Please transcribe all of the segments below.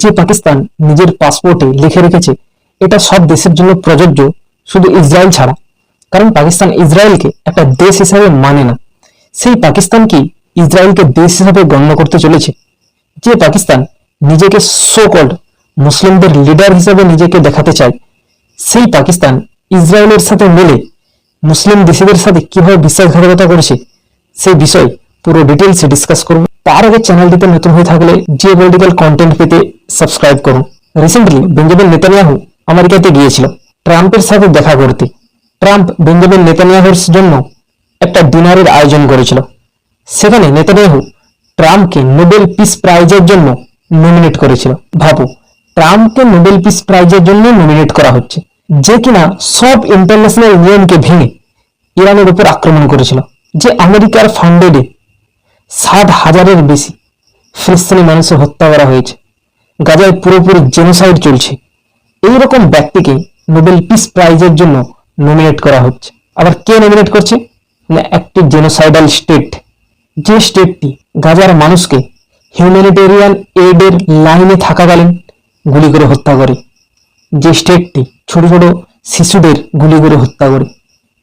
যে পাকিস্তান নিজের পাসপোর্টে লিখে রেখেছে, এটা সব দেশের জন্য প্রযোজ্য শুধু ইসরায়েল ছাড়া। কারণ পাকিস্তান ইসরায়েলকে একটা দেশ হিসাবে মানে না। সেই পাকিস্তান কি ইসরায়েলকে দেশ হিসাবে গণ্য করতে চলেছে? যে পাকিস্তান নিজেকে সোকল্ড মুসলিমদের লিডার হিসেবে নিজেকে দেখাতে চায়, সেই পাকিস্তান ইসরায়েলের সাথে মিলে মুসলিম দেশিদের সাথে কীভাবে বিশ্বাসঘাতকতা করেছে সেই বিষয় পুরো ডিটেলসে ডিসকাস করব। তার আগে চ্যানেলটিতে নতুন হয়ে থাকলে যে পলিটিক্যাল কন্টেন্ট পেতে সাবস্ক্রাইব করুন। রিসেন্টলি বেঞ্জামিন নেতানিয়াহু আমেরিকাতে গিয়েছিল। ট্রাম্পের সাথে দেখা করতে। ট্রাম্প বেঞ্জামিন নেতানিয়াহুর জন্য একটা ডিনারের আয়োজন করেছিল। সেখানে নেতানিয়াহু ট্রাম্পকে নোবেল পিস প্রাইজের জন্য নমিনেট করেছিল। ভাবো ট্রাম্পকে নোবেল পিস প্রাইজের জন্য নমিনেট করা হচ্ছে, যে কিনা সব ইন্টারন্যাশনাল নিয়মকে ভেঙে ইরানের উপর আক্রমণ করেছিল, যে আমেরিকার ফান্ডেডে সাত হাজারের বেশি ফিলিস্তিনি মানুষের হত্যা করা হয়েছে। গাজায় পুরোপুরি জেনোসাইড চলছে। এইরকম ব্যক্তিকে নোবেল পিস প্রাইজের জন্য নমিনেট করা হচ্ছে। আবার কে নমিনেট করছে? না একটি জেনোসাইডাল স্টেট যে স্টেটটি গাজার মানুষকে হিউম্যানিটেরিয়ান এইডের লাইনে থাকাকালীন গুলি করে হত্যা করে। যে স্টেটটি ছোট ছোট শিশুদের গুলি করে হত্যা করে।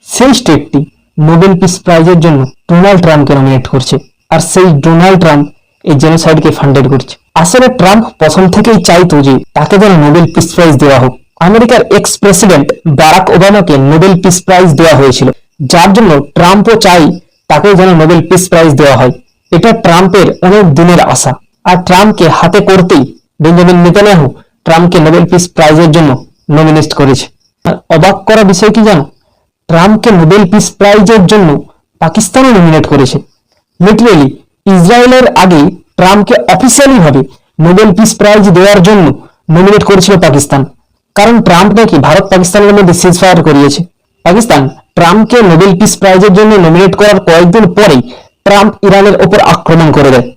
সেই স্টেটটি নোবেল পিস প্রাইজের জন্য ডোনাল্ড ট্রাম্পকে নমিনেট করছে। আর সেই ডোনাল্ড ট্রাম্প এই জেনোসাইডকে ফান্ডেড করছে। আসলে ট্রাম্প প্রথম থেকেই চাইতো যে তাকে যেন নোবেল পিস প্রাইজ দেওয়া হোক। আমেরিকার এক্স প্রেসিডেন্ট বারাক ওবামাকে নোবেল পিস প্রাইজ দেওয়া হয়েছিল। যার জন্য ট্রাম্পও চাই তাকে যেন নোবেল পিস প্রাইজ দেওয়া হয়। এটা ট্রাম্পের অনেক দিনের আশা। আর ট্রাম্পকে হাতে করতেই বেঞ্জামিন নেতানিয়াহু ট্রাম্পকে নোবেল পিস প্রাইজের জন্য নমিনেট করেছে। আর অবাক করা বিষয় কি জানো? ট্রাম্পকে নোবেল পিস প্রাইজের জন্য পাকিস্তানও নমিনেট করেছে। লিটারেলি ইসরায়েলের আগে ট্রাম্পকে অফিসিয়ালি ভাবে নোবেল পিস প্রাইজ দেওয়ার জন্য নমিনেট করেছিল পাকিস্তান। কারণ ট্রাম্প নাকি ভারত পাকিস্তানের মধ্যে সিজ ফায়ার করিয়েছে। পাকিস্তান ট্রাম্পকে নোবেল পিস প্রাইজের জন্য নমিনেট করার কয়েকদিন পরেই ট্রাম্প ইরানের ওপর আক্রমণ করে দেয়।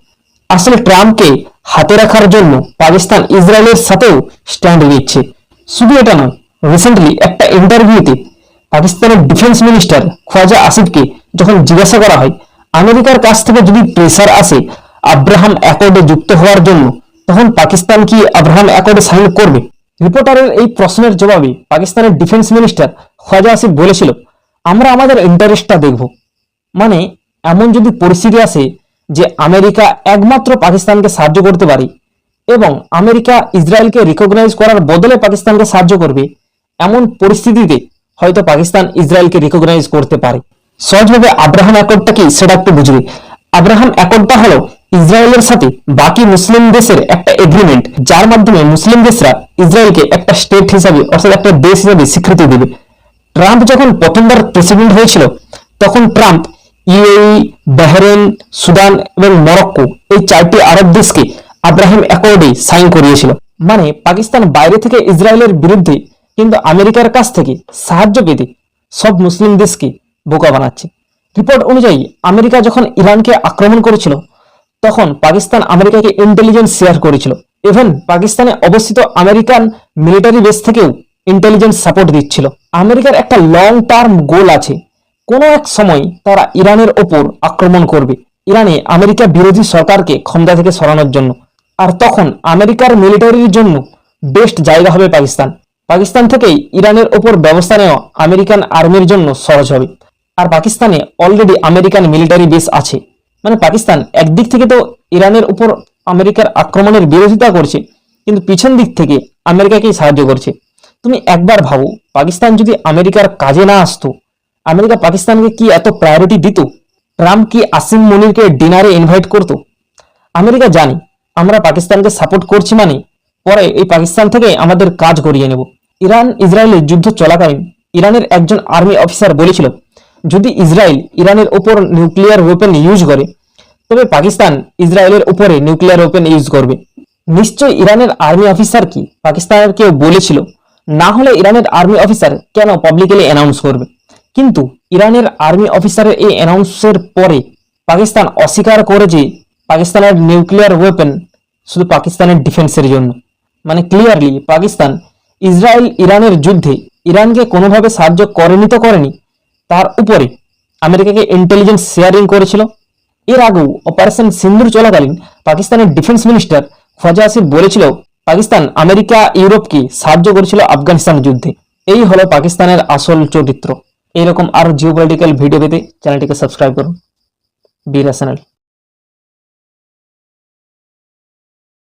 আসলে ট্রাম্পকে হাতে রাখার জন্য পাকিস্তান ইসরায়েলের সাথেও স্ট্যান্ড নিচ্ছে শুধু এটা নয় রিসেন্টলি একটা ইন্টারভিউতে পাকিস্তানের ডিফেন্স মিনিস্টার খোয়াজা আসিফকে যখন জিজ্ঞাসা করা হয়, আমেরিকার কাছ থেকে যদি প্রেসার আসে আব্রাহাম অ্যাকর্ডে যুক্ত হওয়ার জন্য, তখন পাকিস্তান কি আব্রাহাম অ্যাকর্ডে সাইন করবে? রিপোর্টারের এই প্রশ্নের জবাবে পাকিস্তানের ডিফেন্স মিনিস্টার খোয়াজা আসিফ বলেছিল, আমরা আমাদের ইন্টারেস্টটা দেখব। মানে এমন যদি পরিস্থিতি আসে যে আমেরিকা একমাত্র পাকিস্তানকে সাহায্য করতে পারে এবং আমেরিকা ইসরায়েলকে রিকগনাইজ করার বদলে পাকিস্তানকে সাহায্য করবে, এমন পরিস্থিতিতে হয়তো পাকিস্তান ইসরায়েলকে রিকগনাইজ করতে পারে। সহজভাবে আব্রাহাম অ্যাকর্ডটা কি সেটা একটু বুঝবে। আব্রাহাম অ্যাকর্ডটা হলো ইসরায়েলের সাথে বাকি মুসলিম দেশের একটা এগ্রিমেন্ট যার মাধ্যমে মুসলিম দেশরা ইসরায়েলকে একটা স্টেট হিসাবে, অর্থাৎ একটা দেশ হিসাবে স্বীকৃতি দেবে। ট্রাম্প যখন প্রথমবার প্রেসিডেন্ট হয়েছিল, তখন ট্রাম্প ইউএই বাহরেন সুদান এবং মরক্কো এই চারটি আরব দেশকে আব্রাহিম অ্যাকর্ডে সাইন করিয়েছিল। মানে পাকিস্তান বাইরে থেকে ইসরায়েলের বিরুদ্ধে কিন্তু আমেরিকার কাছ থেকে সাহায্য পেতে সব মুসলিম দেশকে বোকা বানাচ্ছে। রিপোর্ট অনুযায়ী আমেরিকা যখন ইরানকে আক্রমণ করেছিল তখন পাকিস্তান আমেরিকাকে ইন্টেলিজেন্স শেয়ার করেছিল। ইভেন পাকিস্তানে অবস্থিত আমেরিকান মিলিটারি বেস থেকেও ইন্টেলিজেন্স সাপোর্ট দিচ্ছিল। আমেরিকার একটা লং টার্ম গোল আছে। কোনো এক সময় তারা ইরানের ওপর আক্রমণ করবে। ইরানে আমেরিকা বিরোধী সরকারকে ক্ষমতা থেকে সরানোর জন্য। আর তখন আমেরিকার মিলিটারির জন্য বেস্ট জায়গা হবে পাকিস্তান। পাকিস্তান থেকেই ইরানের ওপর ব্যবস্থা নেওয়া আমেরিকান আর্মির জন্য সহজ হবে। আর পাকিস্তানে অলরেডি আমেরিকান মিলিটারি বেস আছে। মানে পাকিস্তান একদিক থেকে তো ইরানের উপর আমেরিকার আক্রমণের বিরোধিতা করছে, কিন্তু পিছন দিক থেকে আমেরিকাকেই সাহায্য করছে। তুমি একবার ভাবো, পাকিস্তান যদি আমেরিকার কাজে না আসতো, আমেরিকা পাকিস্তানকে কি এত প্রায়োরিটি দিত? ট্রাম্প কি আসিম মনিরকে ডিনারে ইনভাইট করত? আমেরিকা জানি, আমরা পাকিস্তানকে সাপোর্ট করছি মানে পরে এই পাকিস্তান থেকে আমাদের কাজ করিয়ে নেব। ইরান ইসরায়েলের যুদ্ধ চলাকালীন, ইরানের একজন আর্মি অফিসার বলেছিল যদি ইসরায়েল ইরানের ওপর নিউক্লিয়ার ওয়েপেন ইউজ করে, তবে পাকিস্তান ইসরায়েলের উপরে নিউক্লিয়ার ওয়েপেন ইউজ করবে। নিশ্চয় ইরানের আর্মি অফিসার কি? পাকিস্তানের কেউ বলেছিল, না হলে ইরানের আর্মি অফিসার কেন পাবলিকলি অ্যানাউন্স করবে? কিন্তু ইরানের আর্মি অফিসারের এই অ্যানাউন্সের পরে পাকিস্তান অস্বীকার করে যে পাকিস্তানের নিউক্লিয়ার ওয়েপেন শুধু পাকিস্তানের ডিফেন্সের জন্য। মানে ক্লিয়ারলি পাকিস্তান ইসরায়েল ইরানের যুদ্ধে ইরানকে কোনোভাবে সাহায্য করেনি তো করেনি। তার উপরে আমেরিকাকে ইন্টেলিজেন্স শেয়ারিং করেছিল। এর আগেও অপারেশন সিন্ধুর চলাকালীন পাকিস্তানের ডিফেন্স মিনিস্টার খোয়াজা আসিফ বলেছিল, পাকিস্তান আমেরিকা, ইউরোপকে সাহায্য করেছিল আফগানিস্তান যুদ্ধে। এই হলো পাকিস্তানের আসল চরিত্র। এইরকম আরও জিওপলিটিক্যাল ভিডিও পেতে চ্যানেলটিকে সাবস্ক্রাইব করুন। বীরা